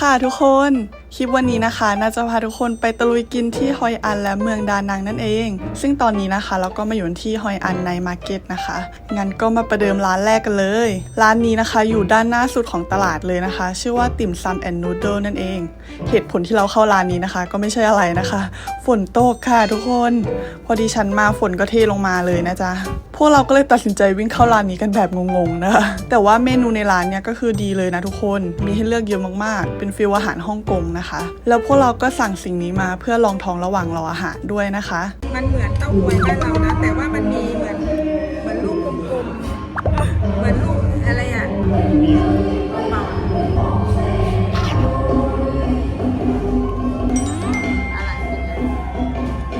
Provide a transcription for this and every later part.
ค่ะทุกคน ลิปวันนี้นะคะน่าจะพาทุกคนไปตะลุยกินที่ฮอยอันและเมืองดานังนั่นเอง ซึ่งตอนนี้นะคะเราก็มาอยู่ที่ฮอยอันในมาร์เก็ตนะคะ งั้นก็มาประเดิมร้านแรกกันเลย ร้านนี้นะคะอยู่ด้านหน้าสุดของตลาดเลยนะคะ ชื่อว่าติ่มซำแอนนูโดนั่นเอง เหตุผลที่เราเข้าร้านนี้นะคะ ก็ไม่ใช่อะไรนะคะ ฝนตกค่ะทุกคน พอดีฉันมาฝนก็เทลงมาเลยนะจ๊ะพวกเราก็เลยตัดสินใจวิ่งเข้าร้านนี้กันแบบงงๆนะคะแต่ว่าเมนูในร้านเนี้ยก็คือดีเลยนะทุกคน มีให้เลือกเยอะมากๆ เป็นฟิลอาหารฮ่องกงนะคะแล้วพวกเราก็สั่งสิ่งนี้มาเพื่อลองท้องระหว่างรออาหารด้วยนะคะ มันเหมือนเต้าหวยบ้านเรานะ แต่ว่ามันมีเหมือนเหมือนลูกกลมๆเหมือนลูกอะไรอะเป่าอะไรเป็นไง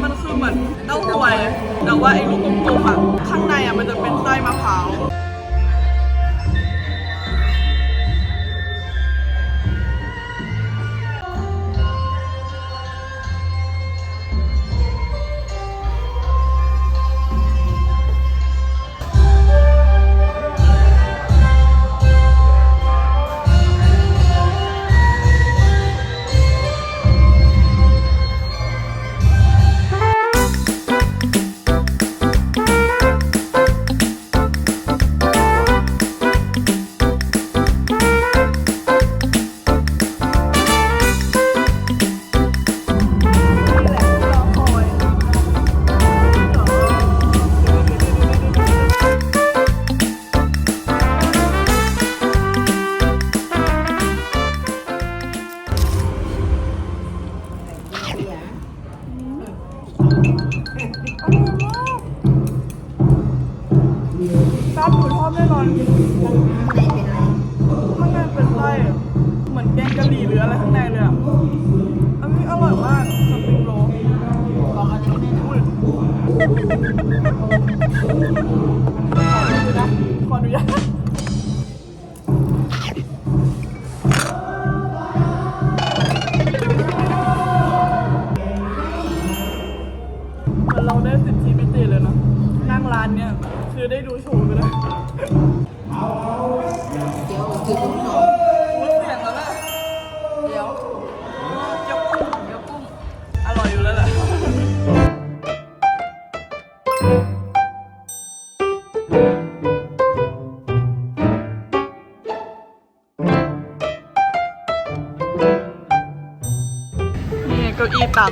มันคือเหมือนเต้าหวย แต่ว่าไอ้ลูกกลมๆอะข้างในอะมันจะเป็นไส้มะพร้าว นี่เก้าอี้ต่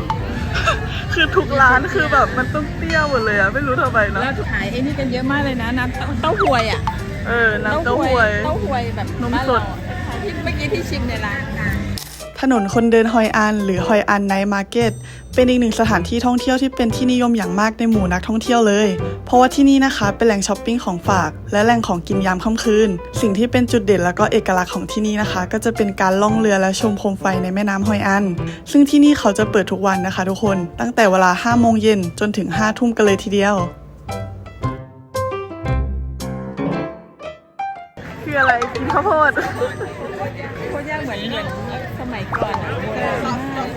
ำ คือทุกร้านคือแบบมันต้องเตี้ยหมดเลยอะไม่รู้ทำไมนะ แล้วขายไอ้นี่กันเยอะมากเลยนะน้ำเต้าเต้าหวยอะ เออ น้ำเต้าหวย เต้าหวยแบบนมบ้านสด เราอะที่เมื่อกี้ที่ชิมในร้าน ถนนคนเดินฮอยอัน หรือฮอยอันไนท์มาร์เก็ตเป็นอีกหนึ่งสถานที่ท่องเที่ยวที่เป็นที่นิยมอย่างมากในหมู่นักท่องเที่ยวเลย เพราะว่าที่นี่นะคะเป็นแหล่งช้อปปิ้งของฝาก และแหล่งของกินยามค่ำคืน สิ่งที่เป็นจุดเด่นแล้วก็เอกลักษณ์ของที่นี่นะคะ ก็จะเป็นการล่องเรือและชมโคมไฟในแม่น้ำฮอยอัน ซึ่งที่นี่เขาจะเปิดทุกวันนะคะ ทุกคน ตั้งแต่เวลา5โมงเย็นจนถึง5ทุ่มกันเลยทีเดียว คืออะไรกินข้าวโพดโคตรยากเหมือนเหมือนสมัยก่อนอะโบราณมาก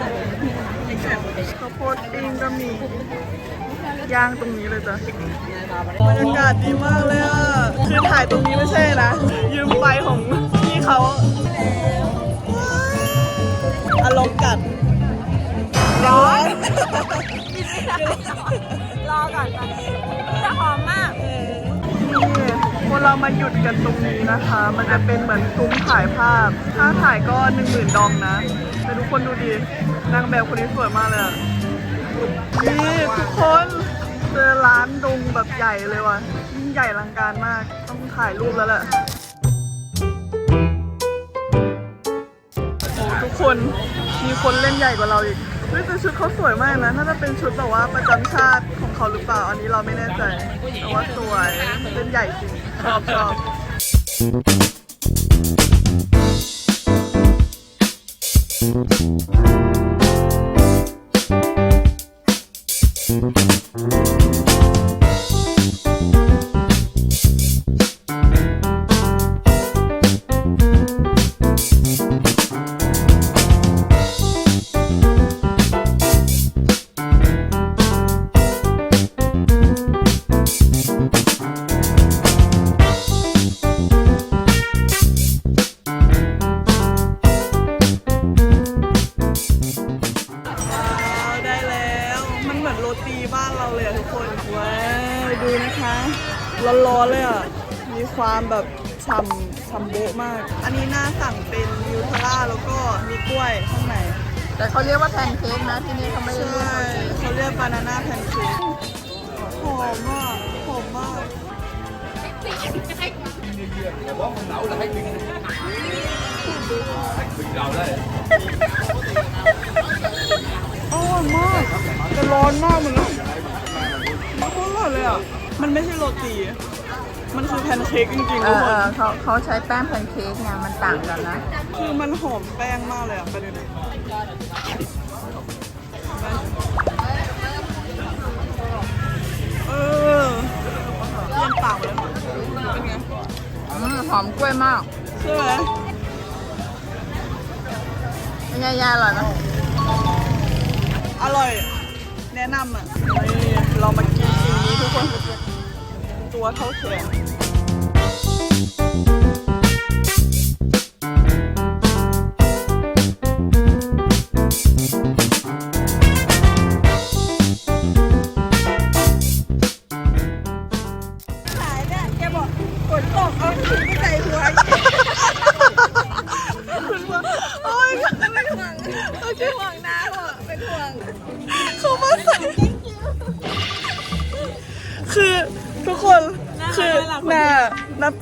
ข้าวโพดปิ้งก็มีย่างตรงนี้เลยจ้ะบรรยากาศดีมากเลยอะคือถ่ายตรงนี้ไม่ใช่นะ ยืมไฟของพี่เขาอารมณ์กัด ร้อนรอก่อนก่อน พวกเรามาหยุดกันตรงนี้นะคะ มันจะเป็นเหมือนซุ้มถ่ายภาพ ถ้าถ่ายก็หนึ่งหมื่นดองนะ แต่ทุกคนดูดินางแบบคนนี้สวยมากเลยอะนี่ทุกคนเจอร้านดงแบบใหญ่เลยว่ะยิ่งใหญ่ลังการมาก ต้องถ่ายรูปแล้วแหละโอ้ทุกคนมีคนเล่นใหญ่กว่าเราอีกเฮ้ยแต่ชุดเขาสวยมากนะ น่าจะเป็นชุดแบบว่าประจำชาติของเขาหรือเปล่า อันนี้เราไม่แน่ใจ แต่ว่าสวยเล่นใหญ่จริง Tchau, tchau. บ้านเราเลยอะทุกคนว้าวดูนะคะร้อนๆเลยอะมีความแบบฉ่ำฉ่ำโบ๊ะมาก อันนี้น่าสั่งเป็นนิวทร่าแล้วก็มีกล้วยข้างในแต่เขาเรียกว่าแพนเค้กนะที่นี่เขาไม่ได้ใช่เรียกเขาเรียกบานาน่าแพนเค้กหอมมากหอมมาก อร่อยมากแต่ร้อนมากเหมือนกันมันโคตรอร่อยเลยอะ มันไม่ใช่โรตี มันคือแพนเค้กจริงๆเอทุกอคเอนอเขาเขาใช้แป้งแพนเค้กไงมันต่างกันนะ คือมันหอมแป้งมากเลยอะประเด็นอะเออเลี่ยนปากเลยเป็นไงอืมหอมกล้วยมากใช่ไหม เป็นไงยายอร่อยไหม อร่อย แนะนำอะเรามากินสิ่งนี้ทุกคน ตัวเท่าแขน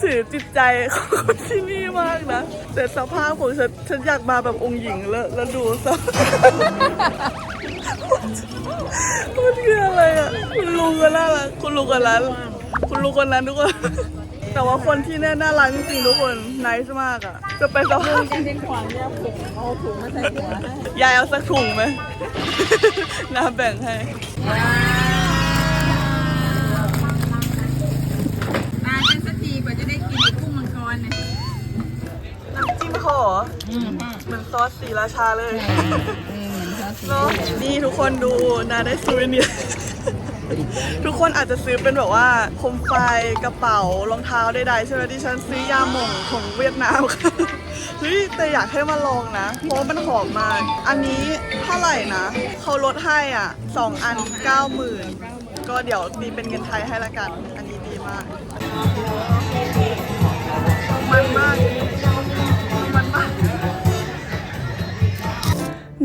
ถือจิตใจของคนที่นี่มากนะ แต่สภาพของฉันฉันอยากมาแบบองค์หญิงแล้วแล้วดูซะมันคืออะไรอะคุณลุงก็น่ารักคุณลุงคนนั้นคุณลุงคนนั้นทุกคนแต่ว่าคนที่เนี่ยน่ารักจริงๆทุกคนน c e มากอะ จะไปสภาพจะเป็นห่วงเนี่ยผมเอาถุงมาใส่หัวให้ยายเอาสักถุงไหมน้าแบ่งให้ รอ เหมือนซอสสีราชาเลยเออเหมือนเขาสีเนาะนี่ทุกคนดูนาได้ซื้อเนี่ยทุกคนอาจจะซื้อเป็นแบบว่าโคมไฟกระเป๋ารองเท้าใดๆใช่ไหมดิฉันซื้อยาหม่องของเวียดนามค่ะเฮ้ยแต่อยากให้มาลองนะ เพราะว่ามันหอมมาก อันนี้เท่าไหร่นะ เขาลดให้อะสองอันเก้าหมื่นก็เดี๋ยวตีเป็นเงินไทยให้ละกัน อันนี้ดีมากมันมาก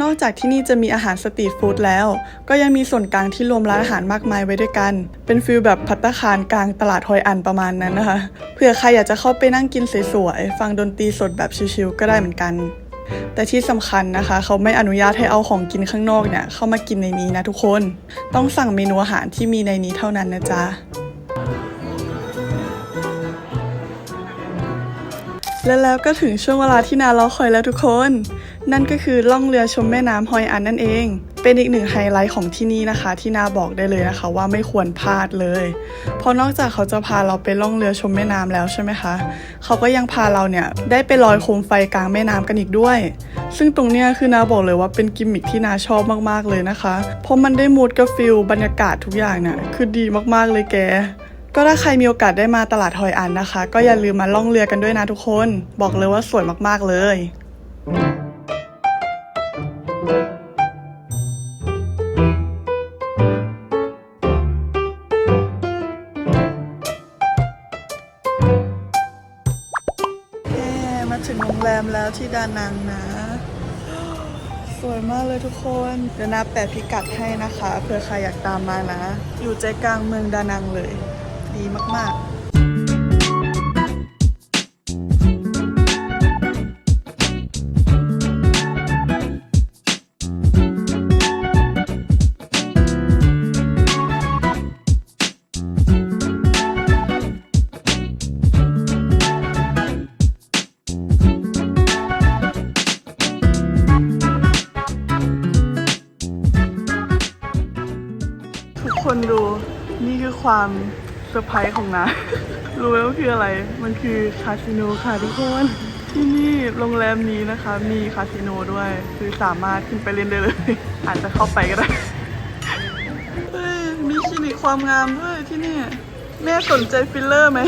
นอกจากที่นี่จะมีอาหารสตรีทฟู้ดแล้ว ก็ยังมีส่วนกลางที่รวมร้านอาหารมากมายไว้ด้วยกัน เป็นฟิลแบบพัตตาคารกลางตลาดฮอยอันประมาณนั้นนะคะ เผื่อใครอยากจะเข้าไปนั่งกินสวยๆ ฟังดนตรีสดแบบชิลๆก็ได้เหมือนกัน แต่ที่สำคัญนะคะ เขาไม่อนุญาตให้เอาของกินข้างนอกเนี่ยเข้ามากินในนี้นะทุกคน ต้องสั่งเมนูอาหารที่มีในนี้เท่านั้นนะจ๊ะ และแล้วก็ถึงช่วงเวลาที่นารอคอยแล้วทุกคน นั่นก็คือล่องเรือชมแม่น้ำฮอยอันนั่นเอง เป็นอีกหนึ่งไฮไลท์ของที่นี่นะคะ ที่นาบอกได้เลยนะคะ ว่าไม่ควรพลาดเลย เพราะนอกจากเขาจะพาเราไปล่องเรือชมแม่น้ำแล้วใช่ไหมคะ เขาก็ยังพาเราเนี่ยได้ไปลอยโคมไฟกลางแม่น้ำกันอีกด้วย ซึ่งตรงเนี้ยคือนาบอกเลยว่าเป็นกิมมิคที่นาชอบมากๆเลยนะคะ เพราะมันได้มูดกับฟิลบรรยากาศทุกอย่างเนี่ยคือดีมากๆเลยแก ก็ถ้าใครมีโอกาสได้มาตลาดฮอยอันนะคะ ก็อย่าลืมมาล่องเรือกันด้วยนะทุกคน บอกเลยว่าสวยมากๆเลย มาถึงโรงแรมแล้วที่ดานังนะ สวยมากเลยทุกคน เดี๋ยวนาแปะพิกัดให้นะคะเผื่อใครอยากตามมานะ อยู่ใจกลางเมืองดานังเลย ดีมากๆทุกคนดูนี่คือความ ซอร์ไพรส์ของนารู้ไหมว่าคืออะไร มันคือคาสิโนค่ะทุกคนที่นี่โรงแรมนี้นะคะ มีคาสิโนด้วย คือสามารถขึ้นไปเล่นได้เลย อาจจะเข้าไปก็ได้เฮ้ยมีคลินิกความงามด้วยที่นี่ แม่สนใจฟิลเลอร์ไหม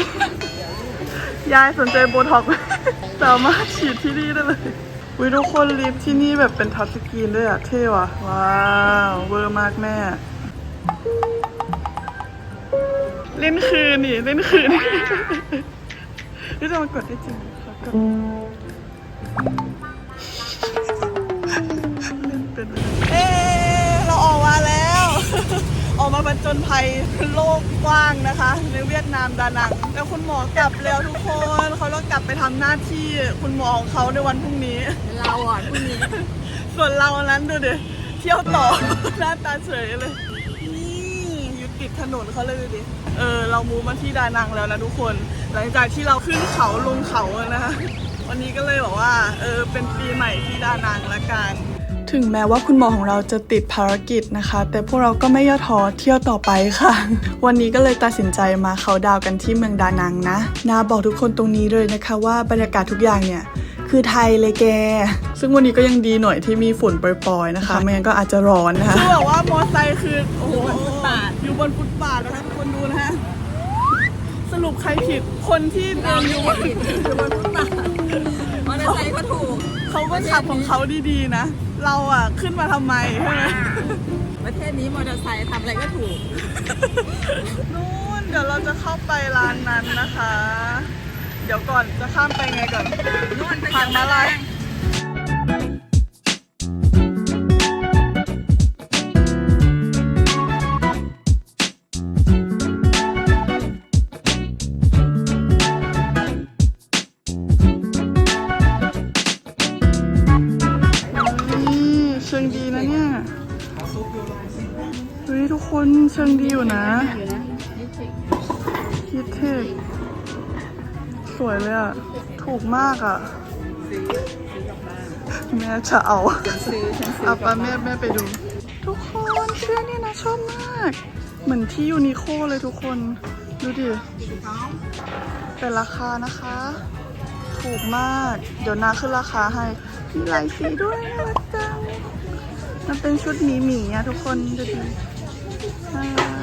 ยายสนใจโบท็อกซ์ไหมสามารถฉีดที่นี่ได้เลยวิทุกคนลิฟที่นี่แบบเป็นทัชสกรีนด้วยอะเท่ว่ะว้าว เวอร์มากแม่ เล่นคืนนี่เล่นคืนนี่จะมากดได้จริงขอกดเล่นเป็นเลยเอ๊ะเราออกมาแล้ว ออกมาบรรจนภัยโลกกว้างนะคะ ในเวียดนามดานังแล้วคุณหมอกลับแล้วทุกคนเขาต้องกลับไปทำหน้าที่คุณหมอของเขาในวันพรุ่งนี้ เราอะพรุ่งนี้ ส่วนเรานั้นดูดิเที่ยวต่อหน้าตาเฉยเลยนี่อยู่ ติดถนนเขาเลยดูดิ เออ เรามูมาที่ดานังแล้วนะทุกคน หลังจากที่เราขึ้นเขาลงเขาอะนะคะวันนี้ก็เลยบอกว่า เออ เป็นปีใหม่ที่ดานังละกันถึงแม้ว่าคุณหมอของเราจะติดภารกิจนะคะ แต่พวกเราก็ไม่ย่อท้อเที่ยวต่อไปค่ะ วันนี้ก็เลยตัดสินใจมาเขาดาวกันที่เมืองดานังนะ นาบอกทุกคนตรงนี้เลยนะคะว่าบรรยากาศทุกอย่างเนี่ย คือไทยเลยแก ซึ่งวันนี้ก็ยังดีหน่อยที่มีฝุ่นปล่อยๆนะคะ ไม่งั้นก็อาจจะร้อนนะคะคือแบบว่ามอไซค์คือโอ้โหอยู่บนฟุตบาทนะคะทุกคนดูนะฮะสรุปใครผิดคนที่เดินอยู่บนอยู่บนฟุตบาทมอเตอร์ไซค์ก็ถูกเขาก็ขับของเขาดีๆนะ เราอะขึ้นมาทำไมใช่ไหมประเทศนี้มอเตอร์ไซค์ทำอะไรก็ถูกนู่นเดี๋ยวเราจะเข้าไปร้านนั้นนะคะ เดี๋ยวก่อนจะข้ามไปไงก่อนนู่นไปทางมาลาย เลยอะ ถูกมากอะ แม่จะเอาซื้อฉันซื้อเอาไปแม่แม่ไปดู ทุกคนเสื้อนี่นะชอบมาก เหมือนที่ยูนิโคเลยทุกคน ดูดิแต่ราคานะคะ ถูกมาก เดี๋ยวนาขึ้นราคาให้ มีหลายสีด้วยน่ารักจังมันเป็นชุดหมีหมีๆอะทุกคนดูดิน่ารัก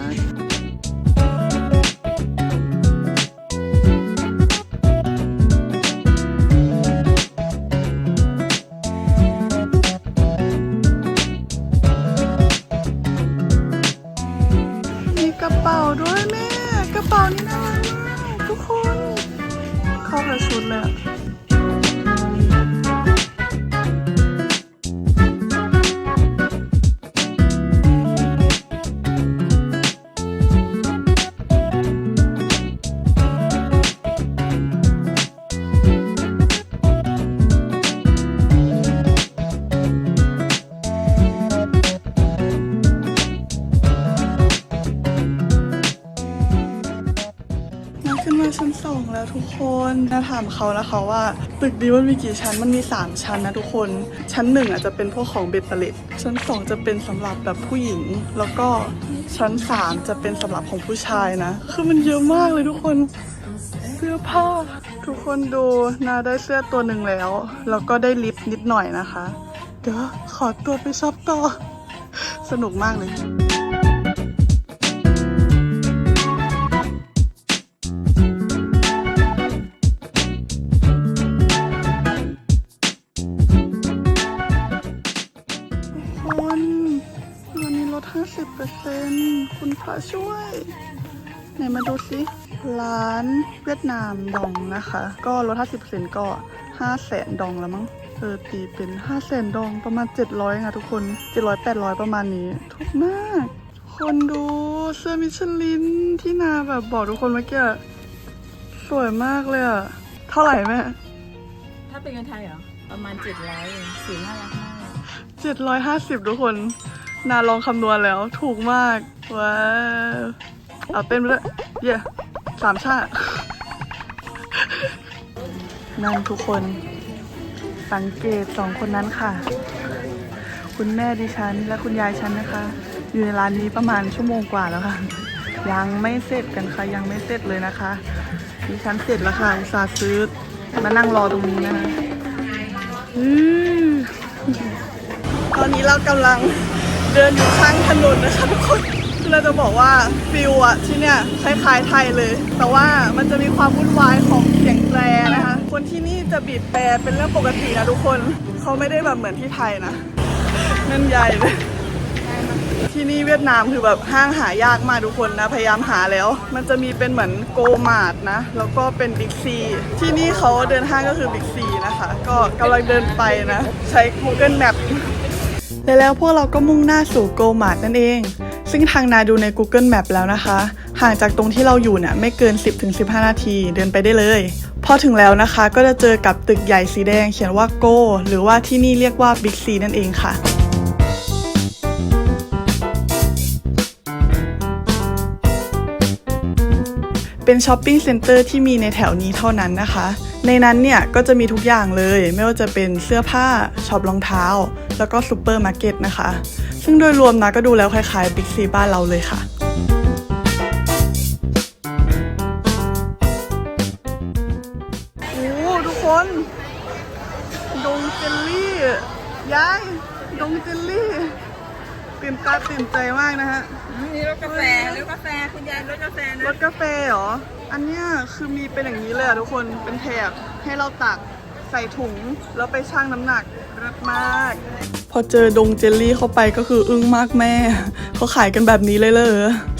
คนน่าถามเขานะคะว่าตึกนี้มันมีกี่ชั้นมันมี 3 ชั้นนะทุกคน ชั้นหนึ่งอาจจะเป็นพวกของเบตเตเลตชั้นสองจะเป็นสำหรับแบบผู้หญิง แล้วก็ชั้นสามจะเป็นสำหรับของผู้ชายนะ คือมันเยอะมากเลยทุกคนเสื้อผ้า ทุกคนดูนาได้เสื้อตัวหนึ่งแล้ว แล้วก็ได้ลิปนิดหน่อยนะคะ เดี๋ยวขอตัวไปช็อปต่อ สนุกมากเลย คุณพระช่วยไหนมาดูสิร้านเวียดนามดองนะคะ ก็ลด50%ก็5แสนดองแล้วมั้งเออตีเป็น5แสนดองประมาณ 700ค่ะทุกคน 700 800 ประมาณนี้ถูกมาก คนดูเสื้อมิชลินที่นาแบบบอกทุกคนเมื่อกี้อะสวยมากเลยอะเท่าไหร่แม่ถ้าเป็นเงินไทยเหรอ ประมาณเจ็ดร้อยเองสีน่ารักมากเจ็ดร้อยห้าสิบทุกคน นาลองคำนวณแล้วถูกมากว้าวเอาเต้นไปด้วยเย่สามชาตินั่นทุกคน สังเกตสองคนนั้นค่ะ คุณแม่ดิฉันและคุณยายฉันนะคะ อยู่ในร้านนี้ประมาณชั่วโมงกว่าแล้วค่ะ ยังไม่เสร็จกันค่ะยังไม่เสร็จเลยนะคะดิฉันเสร็จแล้วค่ะอุตส่าห์ซื้อมานั่งรอตรงนี้นะคะอือตอนนี้เรากำลัง เดินอยู่ข้างถนนนะคะทุกคนคือเราจะบอกว่าฟิลอะที่เนี่ยคล้ายๆไทยเลย แต่ว่ามันจะมีความวุ่นวายของเสียงแตรนะคะ คนที่นี่จะบีบแตรเป็นเรื่องปกตินะทุกคนเขาไม่ได้แบบเหมือนที่ไทยนะนั่นใหญ่เลยที่นี่เวียดนามคือแบบห้างหายากมากทุกคนนะ พยายามหาแล้ว มันจะมีเป็นเหมือนโกมาร์ทนะ แล้วก็เป็นบิ๊กซีที่นี่เขาเดินห้างก็คือบิ๊กซีนะคะ ก็กำลังเดินไปนะ ใช้ Google Map และแล้วพวกเราก็มุ่งหน้าสู่โกมาร์ทนั่นเอง ซึ่งทางนาดูใน Google Map แล้วนะคะ ห่างจากตรงที่เราอยู่เนี่ยไม่เกิน 10-15 นาทีเดินไปได้เลย พอถึงแล้วนะคะก็จะเจอกับตึกใหญ่สีแดงเขียนว่าโก หรือว่าที่นี่เรียกว่าบิ๊กซีนั่นเองค่ะเป็นช้อปปิ้งเซ็นเตอร์ที่มีในแถวนี้เท่านั้นนะคะ ในนั้นเนี่ยก็จะมีทุกอย่างเลย ไม่ว่าจะเป็นเสื้อผ้าช็อปรองเท้า แล้วก็ซูเปอร์มาร์เก็ตนะคะ ซึ่งโดยรวมนะก็ดูแล้วคล้ายๆบิ๊กซีบ้านเราเลยค่ะโอ้ทุกคน ดงเจลลี่ยายดงเจลลี่ตื่นตาตื่นใจมากนะฮะนี่รถกาแฟรถกาแฟคุณยายรถกาแฟนะรสกาแฟเหรอ อันเนี้ยคือมีเป็นอย่างนี้เลยอะทุกคนเป็นแถบให้เราตัก ใส่ถุงแล้วไปชั่งน้ำหนักรับมาก พอเจอดงเจลลี่เข้าไปก็คืออึ้งมากแม่ เขาขายกันแบบนี้เลยเลย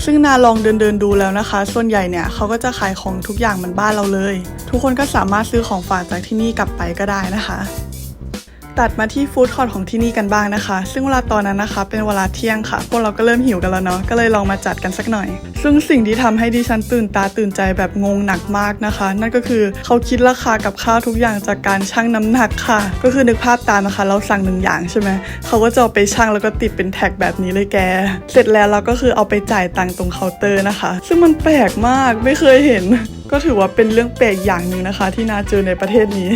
ซึ่งนาลองเดินเดินดูแล้วนะคะ ส่วนใหญ่เนี่ยเขาก็จะขายของทุกอย่างเหมือนบ้านเราเลย ทุกคนก็สามารถซื้อของฝากจากที่นี่กลับไปก็ได้นะคะ ตัดมาที่ฟู้ดคอร์ทของที่นี่กันบ้างนะคะ ซึ่งเวลาตอนนั้นนะคะ เป็นเวลาเที่ยงค่ะ พวกเราก็เริ่มหิวกันแล้วเนาะ ก็เลยลองมาจัดกันสักหน่อย ซึ่งสิ่งที่ทำให้ดิฉันตื่นตาตื่นใจแบบงงหนักมากนะคะ นั่นก็คือเขาคิดราคากับข้าวทุกอย่างจากการชั่งน้ำหนักค่ะ ก็คือนึกภาพตามนะคะ เราสั่งหนึ่งอย่างใช่ไหมเขาก็จะเอาไปชั่งแล้วก็ติดเป็นแท็กแบบนี้เลยแก เสร็จแล้วเราก็คือเอาไปจ่ายตังค์ตรงเคาน์เตอร์นะคะ ซึ่งมันแปลกมากไม่เคยเห็น ก็ถือว่าเป็นเรื่องแปลกอย่างหนึ่งนะคะ ที่นาเจอในประเทศนี้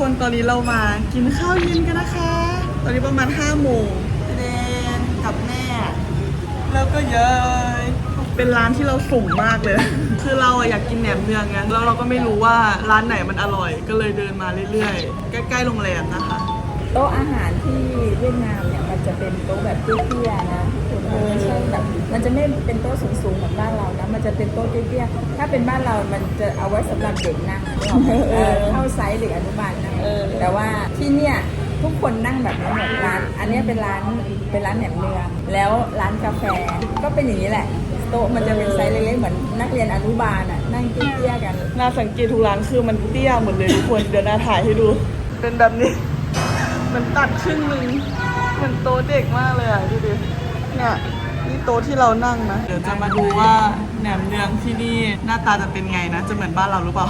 คทุกคนตอนนี้เรามากินข้าวเย็นกันนะคะ ตอนนี้ประมาณ5โมงเดนกับแม่ แล้วก็เยอะเป็นร้านที่เราสุ่มมากเลย คือเราอะอยากกินแหนมเนืองไงแล้วเราก็ไม่รู้ว่าร้านไหนมันอร่อย ก็เลยเดินมาเรื่อยๆ ใกล้ๆโรงแรมนะคะ โต๊ะอาหารที่เวียดนามเนี่ยมันจะเป็นโต๊ะแบบเตี้ยๆนะ คุณมันไม่ใช่แบบมันจะไม่เป็นโต๊ะสูงๆเหมือนบ้านเรานะมันจะเป็นโต๊ะเตี้ยๆถ้าเป็นบ้านเรามันจะเอาไว้สำหรับเด็กนั่งนึกออกไหมเออเข้าไซส์เด็กอนุบาลนั่งแต่ว่าที่เนี่ยทุกคนนั่งแบบนี้หมดร้าน อันเนี้ยเป็นร้านเป็นร้านแหนมเนืองแล้วร้านกาแฟก็เป็นอย่างนี้แหละ โต๊ะมันจะเป็นไซส์เล็กๆเหมือนนักเรียนอนุบาลอะนั่งเตี้ยๆกันน่าสังเกตทุกร้านคือมันเตี้ยหมดเลยทุกคนเดี๋ยวนาถ่ายให้ดู เป็นแบบนี้ มันตัดครึ่งหนึ่งเหมือนโต๊ะเด็กมากเลยอะดูดิ เนี่ยนี่โต๊ะที่เรานั่งนะ เดี๋ยวจะมาดูว่าแหนมเนืองที่นี่หน้าตาจะเป็นไงนะ จะเหมือนบ้านเราหรือเปล่า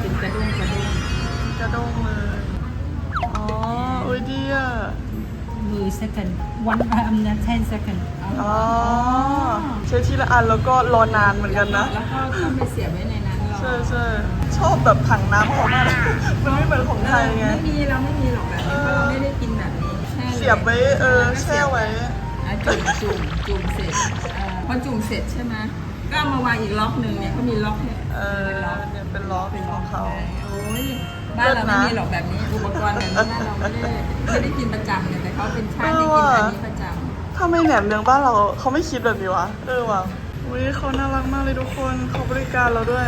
เป็นกระด้งกระด้งกระด้งเลย อ๋อโอ้ยดีอะ มือ second one um นะ10 second อ๋อใช้ทีละอันแล้วก็รอนานเหมือนกันนะ แล้วก็ต้องไปเสียบไว้ในนั้นรอใช่ใช่ชอบแบบถังน้ำเขามากเลยมันไม่เหมือนของไทยไง ไม่มีเราไม่มีหรอกแบบนี้เพราะเราไม่ได้กินแบบนี้แช่ลเสียบไว้เออแช่ไว้ อะจุ่มจุ่มจุ่มเสร็จเอ่อพอจุ่มเสร็จใช่ไหมก็เอามาวางอีกล็อกหนึ่งเนี่ยเขามีล็อกเนี่ยเออเนี่ยเป็นล้อเป็นของเขา โอ้ยบ้านเราไม่มีหรอกแบบนี้อุปกรณ์แบบนี้บ้านเราไม่ได้ไม่ได้กินประจำเนี่ยแต่เขาเป็นชาติที่กินอันนี้ประจำทำไมแหนมเนืองบ้านเราเขาไม่คิดแบบนี้วะ เออว่ะอุ้ยเขาน่ารักมากเลยทุกคนเขาบริการเราด้วย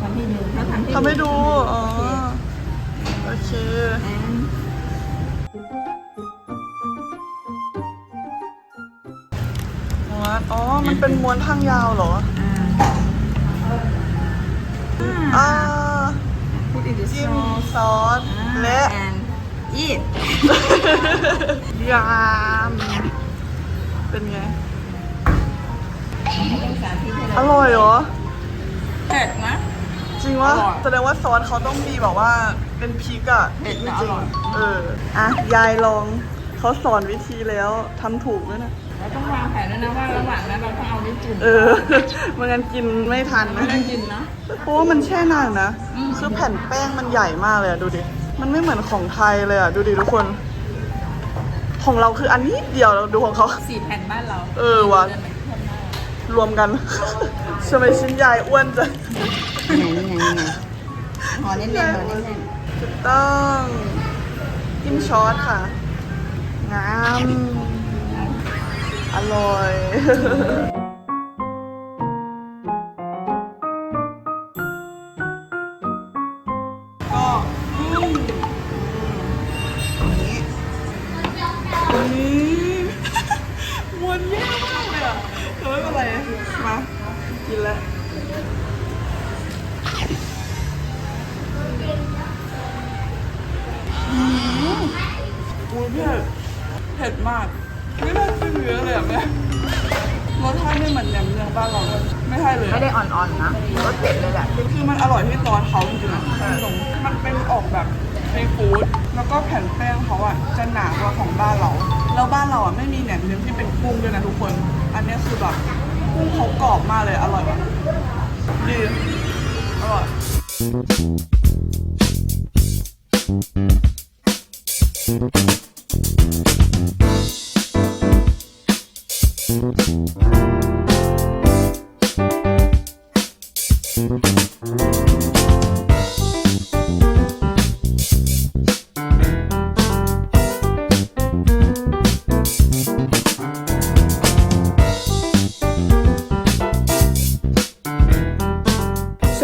ทำให้ดูเขาทำให้ทำให้ดู อ๋อ โอเค อ๋อ มันเป็นม้วนทางยาวเหรอ อ่าพูดอีกทีจิ้มซอส และอีทยามเป็นไง อร่อยเหรอ เผ็ดนะ จริงวะอร่อย แสดงว่าซอสเขาต้องมีแบบว่า เป็นพริกอะเผ็ดจแต่ริองร่อย ๆเออ อะ ยายลอง เขาสอนวิธีแล้วทำถูกด้วยนะ เราต้องวางแผนด้วยนะว่าระหว่างนั้นเราต้องเอาไม่จุ่มเออไม่งั้นกินไม่ทันไม่นะต้องกินนะ เพราะว่ามันแช่นานนะ อืม คือแผ่นแป้งมันใหญ่มากเลยอะดูดิ มันไม่เหมือนของไทยเลยอะดูดิทุกคน ของเราคืออันนี้เดียวดูของเขา สี่แผ่นบ้านเราเออว่ะเดินไปข้างหน้ารวมกัน ทำไมชิ้นใหญ่อ้วนจังไหนไหนไหนห่อแน่นๆห่อแน่นถูกต้องจิ้มช้อนค่ะงาม อร่อย เสร็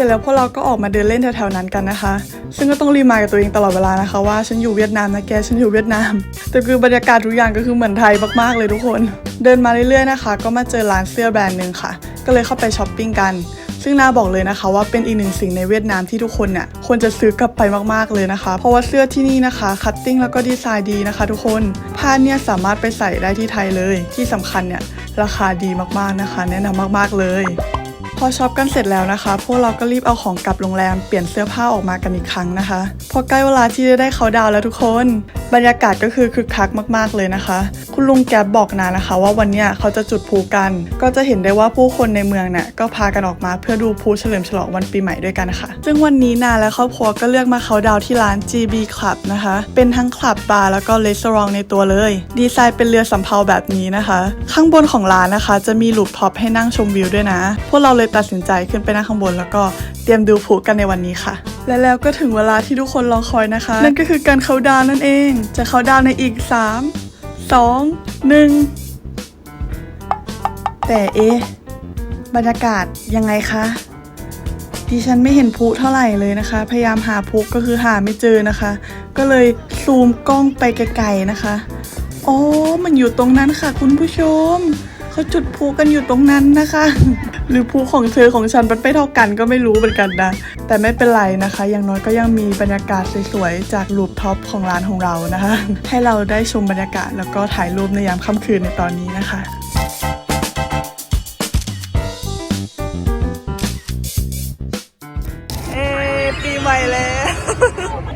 จแล้วพวกเรา ออกมาเดินเล่นแถวๆนั้นกันนะคะ ซึ่งก็ต้องรีมายกับตัวเองตลอดเวลานะคะ ว่าฉันอยู่เวียดนามนะแกฉันอยู่เวียดนาม แต่คือบรรยากาศทุกอย่างก็คือเหมือนไทยมากๆเลยทุกคน เดินมาเรื่อยๆนะคะ ก็มาเจอร้านเสื้อแบรนด์หนึ่งค่ะ ก็เลยเข้าไปช้อปปิ้งกันซึ่งนาบอกเลยนะคะว่าเป็นอีกหนึ่งสิ่งในเวียดนามที่ทุกคนเนี่ยควรจะซื้อกลับไปมากๆเลยนะคะ เพราะว่าเสื้อที่นี่นะคะ คัตติ้งแล้วก็ดีไซน์ดีนะคะ ทุกคนผ้าเนี่ยสามารถไปใส่ได้ที่ไทยเลย ที่สำคัญเนี่ยราคาดีมากๆนะคะ แนะนำมากๆเลย พอช็อปกันเสร็จแล้วนะคะ พวกเราก็รีบเอาของกลับโรงแรมเปลี่ยนเสื้อผ้าออกมากันอีกครั้งนะคะ พอใกล้เวลาที่จะได้เขาดาวแล้วทุกคนบรรยากาศก็คือคึกคักมากๆเลยนะคะ คุณลุงแก๊บบอกนานะคะ ว่าวันนี้เขาจะจุดพลุกัน ก็จะเห็นได้ว่าผู้คนในเมืองเนี่ยก็พากันออกมาเพื่อดูพลุเฉลิมฉลองวันปีใหม่ด้วยกันนะคะซึ่งวันนี้นาและครอบครัวก็เลือกมาเขาดาวที่ร้าน GB Club นะคะ เป็นทั้งคลับบาร์แล้วก็รีสอร์ทในตัวเลย ดีไซน์เป็นเรือสำเภาแบบนี้นะคะ ข้างบนของร้านนะคะ จะมีลูปท็อปให้นั่งชมวิวด้วยนะ พวกเราเลยตัดสินใจขึ้นไปนั่งข้างบนแล้วก็ เตรียมดูพลุกันในวันนี้ค่ะ และแล้วก็ถึงเวลาที่ทุกคนรอคอยนะคะ นั่นก็คือการเขาดาวน์นั่นเอง จะเขาดาวน์ในอีก 3 2 1 แต่เอ๊ะบรรยากาศยังไงคะดิฉันไม่เห็นพลุเท่าไหร่เลยนะคะ พยายามหาพลุก็คือหาไม่เจอนะคะ ก็เลยซูมกล้องไปไกลๆนะคะ อ๋อ มันอยู่ตรงนั้นค่ะ คุณผู้ชม เขาจุดพลุกันอยู่ตรงนั้นนะคะ หรือพลุของเธอของฉันมันไม่เท่ากันก็ไม่รู้เหมือนกันนะ แต่ไม่เป็นไรนะคะ อย่างน้อยก็ยังมีบรรยากาศสวยๆ จากรูปท็อปของร้านของเรานะคะ ให้เราได้ชมบรรยากาศแล้วก็ถ่ายรูปในยามค่ำคืนในตอนนี้นะคะเอปีใหม่แล้ว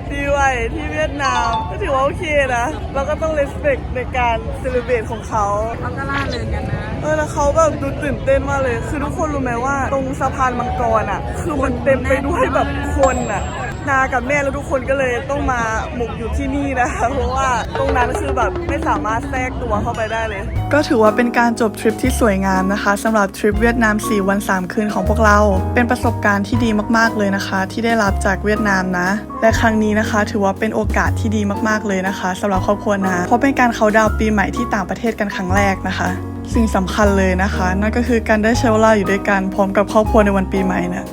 ปีใหม่ที่เวียดนามก็ถือว่าโอเคนะ เราก็ต้อง respect ในการเซเลบรตของเขาเขาก็ล่าเริงกันนะเออ แล้วเขาแบบดูตื่นเต้นมากเลย คือทุกคนรู้ไหมว่า ตรงสะพานมังกรอะ คือมันเต็มไปด้วยแบบคนอะนากับแม่แล้วทุกคนก็เลยต้องมาหมกอยู่ที่นี่นะคะเพราะว่าตรงนั้นคือแบบไม่สามารถแทรกตัวเข้าไปได้เลย ก็ถือว่าเป็นการจบทริปที่สวยงามนะคะสำหรับทริปเวียดนาม 4 วัน 3 คืนของพวกเรา เป็นประสบการณ์ที่ดีมากๆเลยนะคะ ที่ได้รับจากเวียดนามนะ และครั้งนี้นะคะ ถือว่าเป็นโอกาสที่ดีมากๆเลยนะคะสำหรับครอบครัวนะเพราะเป็นการเขาดาวปีใหม่ที่ต่างประเทศกันครั้งแรกนะคะ สิ่งสำคัญเลยนะคะ นั่นก็คือการได้ใช้เวลาอยู่ด้วยกันพร้อมกับครอบครัวในวันปีใหม่เนี่ย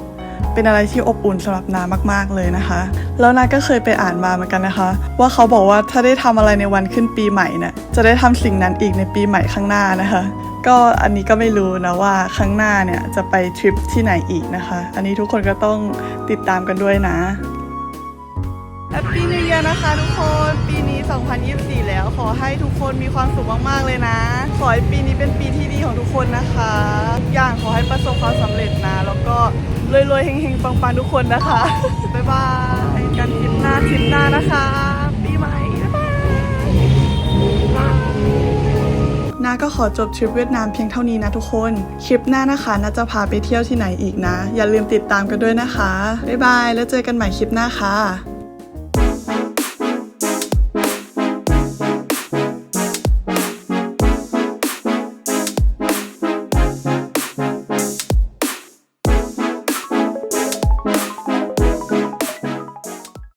เป็นอะไรที่อบอุ่นสำหรับนามากๆเลยนะคะ แล้วนาก็เคยไปอ่านมาเหมือนกันนะคะ ว่าเขาบอกว่าถ้าได้ทำอะไรในวันขึ้นปีใหม่เนี่ยจะได้ทำสิ่งนั้นอีกในปีใหม่ข้างหน้านะคะ ก็อันนี้ก็ไม่รู้นะว่าครั้งหน้าเนี่ยจะไปทริปที่ไหนอีกนะคะ อันนี้ทุกคนก็ต้องติดตามกันด้วยนะ แฮปปี้นิว e ย r นะคะทุกคน ปีนี้ 2024 แล้วขอให้ทุกคนมีความสุขมาก ๆ เลยนะ ขอให้ปีนี้เป็นปีที่ดีของทุกคนนะคะทุกอย่างขอให้ประสบความสำเร็จนะ แล้วก็รวยๆเฮงๆปังๆทุกคนนะคะ บ๊ายบายกันทริปหน้าทริปหน้านะคะ ปีใหม่บ๊ายบายนาก็ขอจบทริปเวียดนามเพียงเท่านี้นะทุกคน คลิปหน้านะคะนาจะพาไปเที่ยวที่ไหนอีกนะ อย่าลืมติดตามกันด้วยนะคะ บ๊ายบาย แล้วเจอกันใหม่คลิปหน้าค่ะ